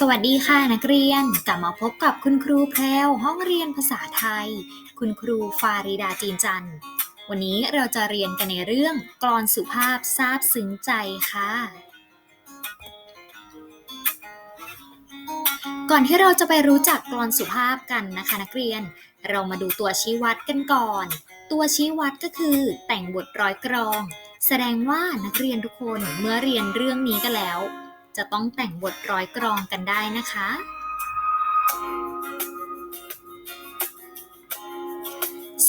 สวัสดีค่ะนักเรียน กลับมาพบกับคุณครูแพรวห้องเรียนภาษาไทย คุณครูฟาริดาจีนจันทร์วันนี้เราจะเรียนกันในเรื่องกลอนสุภาพซาบซึ้งใจค่ะ ก่อนที่เราจะไปรู้จักกลอนสุภาพกันนะคะนักเรียน เรามาดูตัวชี้วัดกันก่อน ตัวชี้วัดก็คือแต่งบทร้อยกรอง แสดงว่านักเรียนทุกคนเมื่อเรียนเรื่องนี้กันแล้ว จะต้องแต่งบทร้อยกรองกันได้นะคะ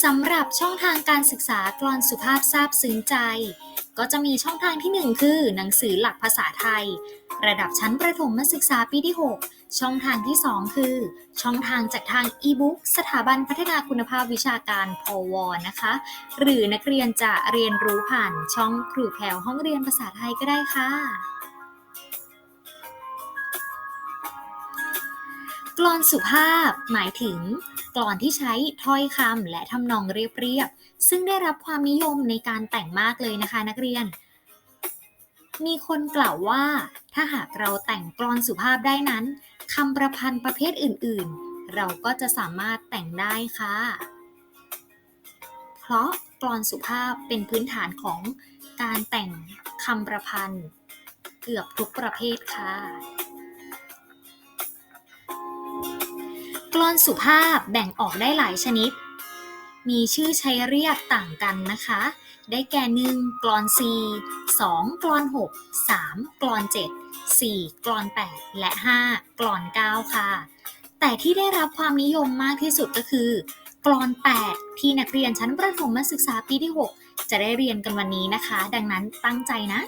สำหรับช่องทางการศึกษากลอนสุภาพซาบซึ้งใจ ก็จะมีช่องทางที่ 1 คือ หนังสือหลักภาษาไทย ระดับชั้นประถมศึกษาปีที่ 6 ช่องทางที่ 2 คือ ช่องทางจากทางอีบุ๊กสถาบันพัฒนาคุณภาพวิชาการพวนะคะ หรือนักเรียนจะเรียนรู้ผ่านช่องครูแพรวห้องเรียนภาษาไทยก็ได้ค่ะ กลอนสุภาพ หมายถึงกลอนที่ใช้ถ้อยคำและทำนองเรียบๆ ซึ่งได้รับความนิยมในการแต่งมากเลยนะคะนักเรียน มีคนกล่าวว่า ถ้าหากเราแต่งกลอนสุภาพได้นั้นคำประพันธ์ประเภทอื่นๆ เราก็จะสามารถแต่งได้ค่ะ เพราะกลอนสุภาพเป็นพื้นฐานของการแต่งคำประพันธ์ เกือบทุกประเภทค่ะ ลอนสุภาพแบ่งออกได้หลายชนิด มีชื่อใช้เรียกต่างกันนะคะ ได้แก่ 1. กลอน4 2. กลอน 6 3. กลอน 7 4. กลอน 8 และ 5. กลอน 9 ค่ะ แต่ที่ได้รับความนิยมมากที่สุดก็คือกลอน 8 ที่นักเรียนชั้นประถมศึกษาปีที่ 6 จะได้เรียนกันวันนี้นะคะ ดังนั้นตั้งใจนะ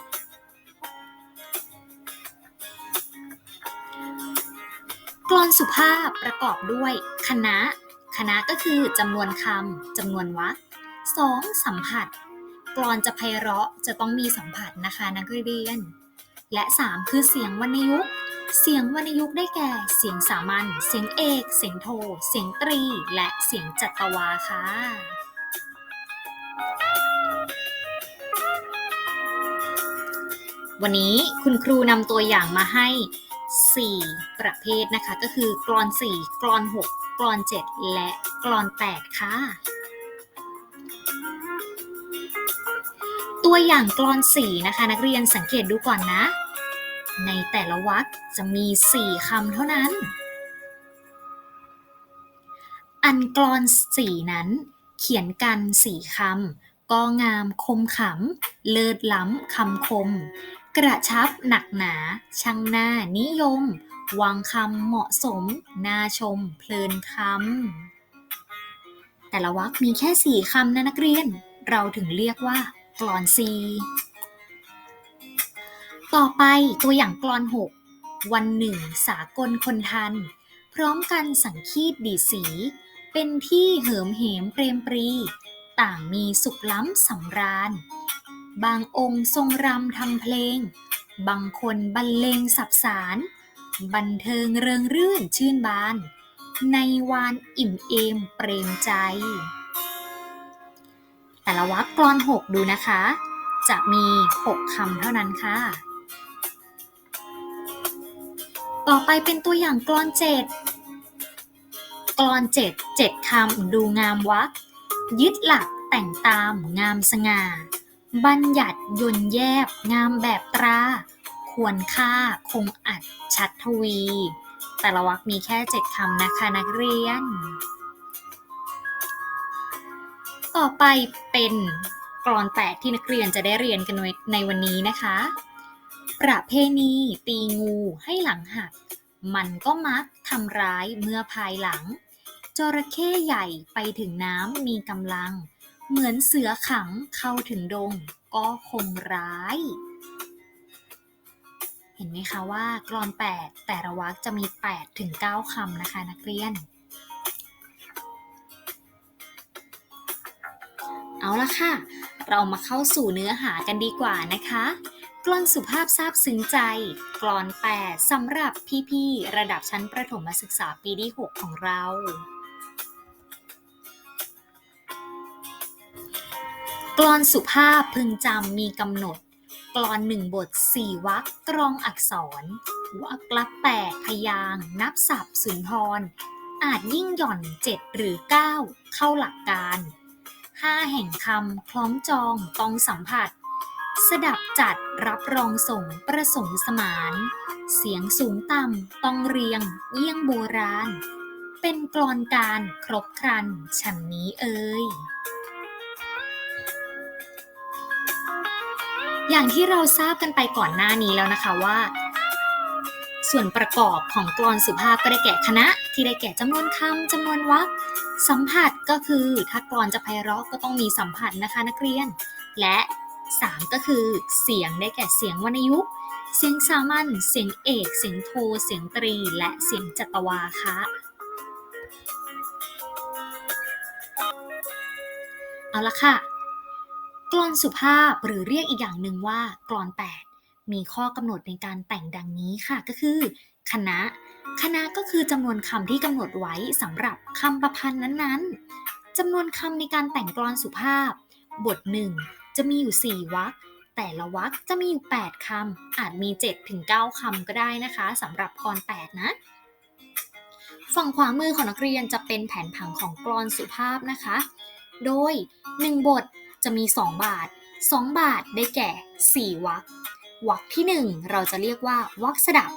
กลอนสุภาพประกอบด้วยคณะ คณะก็คือจำนวนคำจำนวนวรรค 2. สัมผัส กลอนจะไพเราะจะต้องมีสัมผัสนะคะนักเรียน และ 3 คือเสียงวรรณยุกต์ เสียงวรรณยุกต์ได้แก่ เสียงสามัญ เสียงเอก เสียงโท เสียงตรี และเสียงจัตวาค่ะวันนี้คุณครูนำตัวอย่างมาให้ 4 ประเภทนะคะ ก็คือกรอน 4 กรอน 6 กรอน 7 และกรอน 8 ค่ะ ตัวอย่างกรอน 4 นะคะ นักเรียนสังเกตดูก่อนนะ ในแต่ละวรรคจะมี 4 คำเท่านั้น อันกรอน 4 นั้น เขียนกัน 4 คำก็งามคมขำ เลิศล้ำคำคม กระชับหนักหนา ช่างหน้านิยม วางคำเหมาะสม น่าชม เพลินคำแต่ละวรรคมีแค่สี่คำนะนักเรียน เราถึงเรียกว่ากลอนซีต่อไปตัวอย่างกลอนหกวันหนึ่งสากลคนทัน พร้อมกันสังคีตดีสี เป็นที่เหิมเหมเปรมปรี ต่างมีสุขล้ำสำราญ บางองค์ทรงรำทำเพลง บางคนบรรเลงสับสาร บันเทิงเริงรื่นชื่นบาน ในวานอิ่มเอมเปรมใจ แต่ละวรรคกลอนหกดูนะคะ จะมีหกคำเท่านั้นค่ะ ต่อไปเป็นตัวอย่างกลอนเจ็ดกลอนเจ็ดเจ็ดคำดูงามวักยึดหลักแต่งตามงามสง่า บัญญัติยนต์แยบ งามแบบตรา ควรค่า คงอัด ชัดทวี แต่ละวรรคมีแค่เจ็ดคำนะคะนักเรียน ต่อไปเป็นกรอนแปดที่นักเรียนจะได้เรียนกันในวันนี้นะคะ ประเพณีตีงูให้หลังหัก มันก็มักทำร้ายเมื่อภายหลังจระเข้ใหญ่ไปถึงน้ำมีกำลัง เหมือนเสือขังเข้าถึงดงก็คงร้าย เห็นไหมคะว่ากรอน 8 แต่ละวรรคจะมี 8 ถึง 9คำนะคะนักเรียน เอาละค่ะ เรามาเข้าสู่เนื้อหากันดีกว่านะคะกลอนสุภาพซาบซึ้งใจ กลอน 8สำหรับพี่ ๆ ระดับชั้นประถมศึกษาปีที่ 6 ของเรา กลอนสุภาพพึงจำมีกำหนดกลอนหนึ่งบทสี่วรรคกรองอักษรวรรคละแปดพยาง นับศัพท์สุนทร อาจยิ่งหย่อนเจ็ดหรือเก้าเข้าหลักการห้าแห่งคำคล้องจองต้องสัมผัส สดับจัดรับรองส่งประสงค์สมาน เสียงสูงต่ำต้องเรียง เยี่ยงโบราณ เป็นกลอนการครบครันฉันนี้เอ่ย อย่างที่เราทราบกันไปก่อนหน้านี้แล้วนะคะว่า ส่วนประกอบของกลอนสุภาพก็ได้แก่คณะ ที่ได้แก่จำนวนคำจำนวนวรรคสัมผัสก็คือถ้ากลอนจะไพเราะก็ต้องมีสัมผัสนะคะนักเรียน และ 3 ก็คือเสียงได้แก่เสียงวรรณยุกต์เสียงสามัญเสียงเอก เสียงโท เสียงตรี และเสียงจัตวาคะเอาละค่ะ กลอนสุภาพหรือเรียกอีกอย่างหนึ่งว่ากลอน 8 มีข้อกำหนดในการแต่งดังนี้ค่ะก็คือ คณะ คณะก็คือจำนวนคำที่กำหนดไว้สำหรับคำประพันธ์นั้นๆจำนวนคำในการแต่งกลอนสุภาพ บทหนึ่งจะมีอยู่ 4วรรคแต่ละวรรคจะมีอยู่ 8คำอาจมี 7-9คำก็ได้นะคะสำหรับกลอน 8 นะฝั่งขวามือของนักเรียนจะเป็นแผนผังของกลอนสุภาพนะคะ โดย 1 บท จะมี 2 บาท 2 บาทได้แก่ 4วรรควรรคที่ 1 เราจะเรียกว่าวรรคสดับ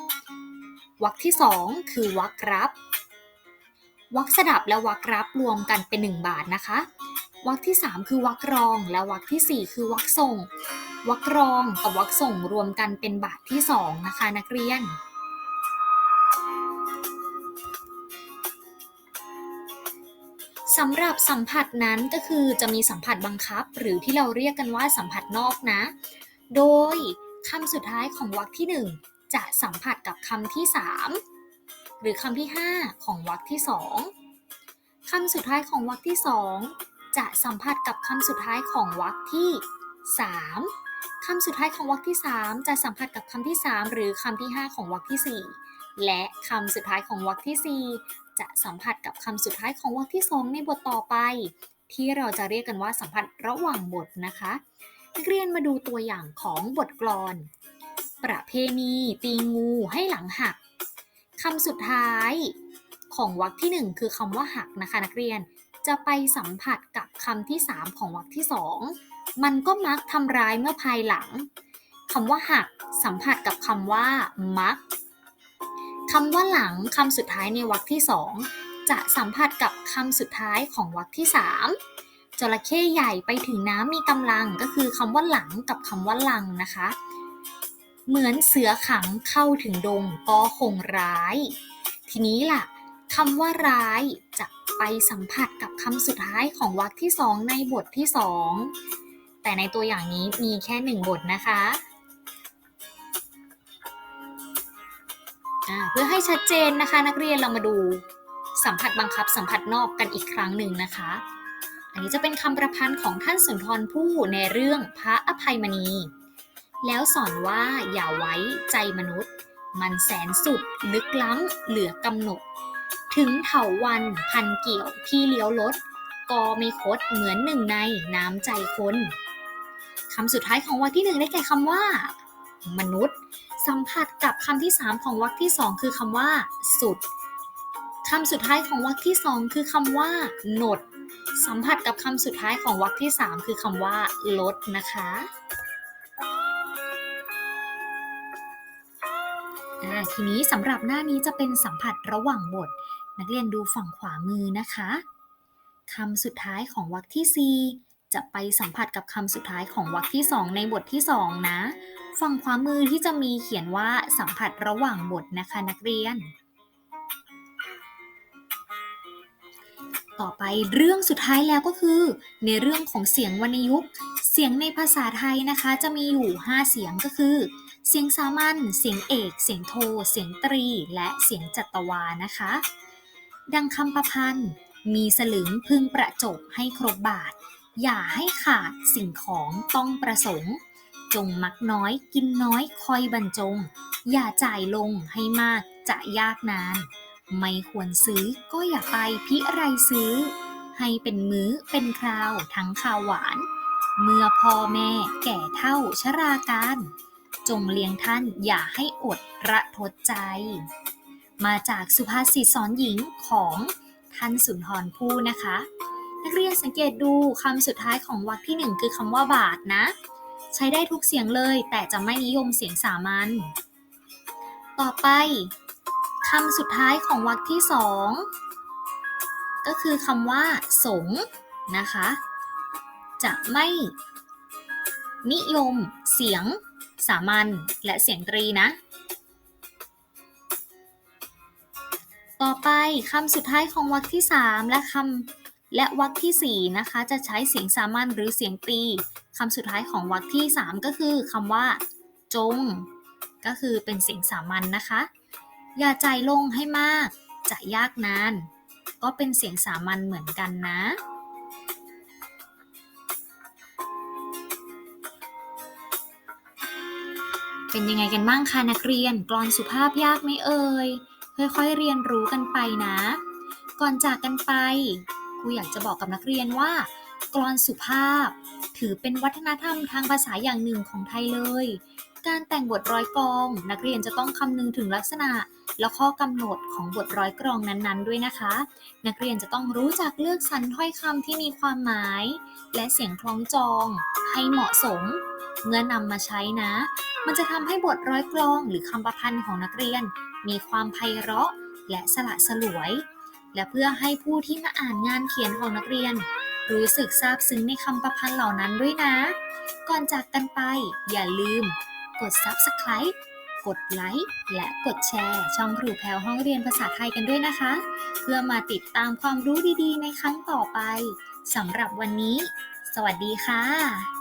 วรรคที่ 2 คือวรรครับวรรคสดับและวรรครับรวมกันเป็น 1 บาทนะคะวรรคที่ 3 คือวรรครอง และวรรคทีสี่4 คือวรรคส่งวรรครองกับวรรคส่งรวมกันเป็นบาทที่ 2 นะคะนักเรียน สำหรับสัมผัสนั้นก็คือจะมีสัมผัสบังคับ หรือที่เราเรียกกันว่าสัมผัสนอกนะ โดยคำสุดท้ายของวรรคที่ 1 จะสัมผัสกับคำที่ 3 หรือคำที่ 5 ของวรรคที่ 2 คำสุดท้ายของวรรคที่ 2 จะสัมผัสกับคำสุดท้ายของวรรคที่ 3 คำสุดท้ายของวรรคที่ 3 จะสัมผัสกับคำที่ 3 หรือคำที่ 5 ของวรรคที่ 4 และคำสุดท้ายของวรรคที่ 4 จะสัมผัสกับคำสุดท้ายของวรรคที่ 2 ในบทต่อไป ที่เราจะเรียกกันว่าสัมผัสระหว่างบทนะคะนักเรียนมาดูตัวอย่างของบทกลอน ประเพณีตีงูให้หลังหักคำสุดท้ายของวรรคที่ 1 คือคำว่าหักนะคะนักเรียนจะไปสัมผัสกับคำที่ 3 ของวรรคที่ 2 มันก็มักทำร้ายเมื่อภายหลังคำว่าหักสัมผัสกับคำว่ามัก คำว่าหลังคำสุดท้ายในวรรคที่ 2 จะสัมผัสกับคำสุดท้ายของวรรคที่ 3จระเข้ใหญ่ไปถึงน้ำมีกำลังก็คือคำว่าหลังกับคำว่าลังนะคะ เหมือนเสือขังเข้าถึงดงก็คงร้าย ทีนี้ล่ะคำว่าร้ายจะไปสัมผัสกับคำสุดท้ายของวรรคที่สองในบทที่สองแต่ในตัวอย่างนี้มีแค่หนึ่งบทนะคะ เพื่อให้ชัดเจนนะคะ นักเรียนเรามาดูสัมผัสบังคับ สัมผัสนอกกันอีกครั้งหนึ่งนะคะ อันนี้จะเป็นคำประพันธ์ของท่านสุนทรภู่ในเรื่องพระอภัยมณี แล้วสอนว่าอย่าไว้ใจมนุษย์ มันแสนสุดลึกล้ำเหลือกำหนด ถึงเถาวันพันเกี่ยวที่เลี้ยวรถก็ไม่คดเหมือนหนึ่งในน้ำใจคนคำสุดท้ายของวรรคที่หนึ่งได้แก่คำว่า มนุษย์ สัมผัสกับคำที่สามของวรรคที่สองคือคำว่า สุดคำสุดท้ายของวรรคที่สองคือคำว่า หนด สัมผัสกับคำสุดท้ายของวรรคที่สามคือคำว่า ลดนะคะทีนี้สำหรับหน้านี้จะเป็นสัมผัสระหว่างบท นักเรียนดูฝั่งขวามือนะคะคำสุดท้ายของวรรคที่ 4 จะไปสัมผัสกับคำสุดท้ายของวรรคที่ 2 ในบทที่ 2 นะ ฝั่งขวามือที่จะมีเขียนว่าสัมผัสระหว่างบทนะคะนักเรียน ต่อไปเรื่องสุดท้ายแล้วก็คือ ในเรื่องของเสียงวรรณยุกต์ เสียงในภาษาไทยนะคะ จะมีอยู่ 5 เสียงก็คือ เสียงสามัญ เสียงเอก เสียงโท เสียงตรี และเสียงจัตวานะคะ ดังคำประพันธ์ มีสลึงพึงประจบให้ครบบาท อย่าให้ขาดสิ่งของต้องประสงค์ จงมักน้อย กินน้อยคอยบรรจง อย่าจ่ายลงให้มากจะยากนาน ไม่ควรซื้อก็อย่าไปพิไรซื้อ ให้เป็นมื้อเป็นคราวทั้งข้าวหวาน เมื่อพ่อแม่แก่เท่าชราการ จงเลี้ยงท่านอย่าให้อดระทดใจ มาจากสุภาษิตสอนหญิงของท่านสุนทรภู่นะคะ นักเรียนสังเกตดูคำสุดท้ายของวรรคที่หนึ่งคือคำว่าบาทนะ ใช้ได้ทุกเสียงเลย แต่จะไม่นิยมเสียงสามัญ ต่อไปคำสุดท้ายของวรรคที่สองก็คือคำว่า สงนะคะ จะไม่นิยมเสียงสามัญและเสียงตรีนะ ต่อไปคำสุดท้ายของวรรคที่ 3 และคำ และวรรคที่ 4 นะคะ จะใช้เสียงสามัญหรือเสียงตีคำสุดท้ายของวรรคที่ 3 ก็คือคำว่า จง ก็คือเป็นเสียงสามัญนนะคะ อย่าใจลงให้มาก จะยากนาน ก็เป็นเสียงสามัญเหมือนกันนะเป็นยังไงกันบ้างคะนักเรียนกลอนสุภาพยากไหมเอ่ยค่อยๆเรียนรู้กันไปนะ ก่อนจากกันไป ครูอยากจะบอกกับนักเรียนว่ากลอนสุภาพ ถือเป็นวัฒนธรรมทางภาษาอย่างหนึ่งของไทยเลย การแต่งบทร้อยกลอง นักเรียนจะต้องคำนึงถึงลักษณะ และข้อกำหนดของบทร้อยกลองนั้นๆ ด้วยนะคะ นักเรียนจะต้องรู้จักเลือกสรรถ้อยคำที่มีความหมาย และเสียงคล้องจองให้เหมาะสม เมื่อนำมาใช้นะ มันจะทำให้บทร้อยกลองหรือคำประพันธ์ของนักเรียน มีความไพเราะและสละสลวย และเพื่อให้ผู้ที่มาอ่านงานเขียนของนักเรียน รู้สึกซาบซึ้งในคำประพันธ์เหล่านั้นด้วยนะ ก่อนจากกันไป อย่าลืม กด Subscribe กดไลค์และกดแชร์ ช่องครูแพลวห้องเรียนภาษาไทยกันด้วยนะคะ เพื่อมาติดตามความรู้ดีๆ ในครั้งต่อไปสำหรับวันนี้ สวัสดีค่ะ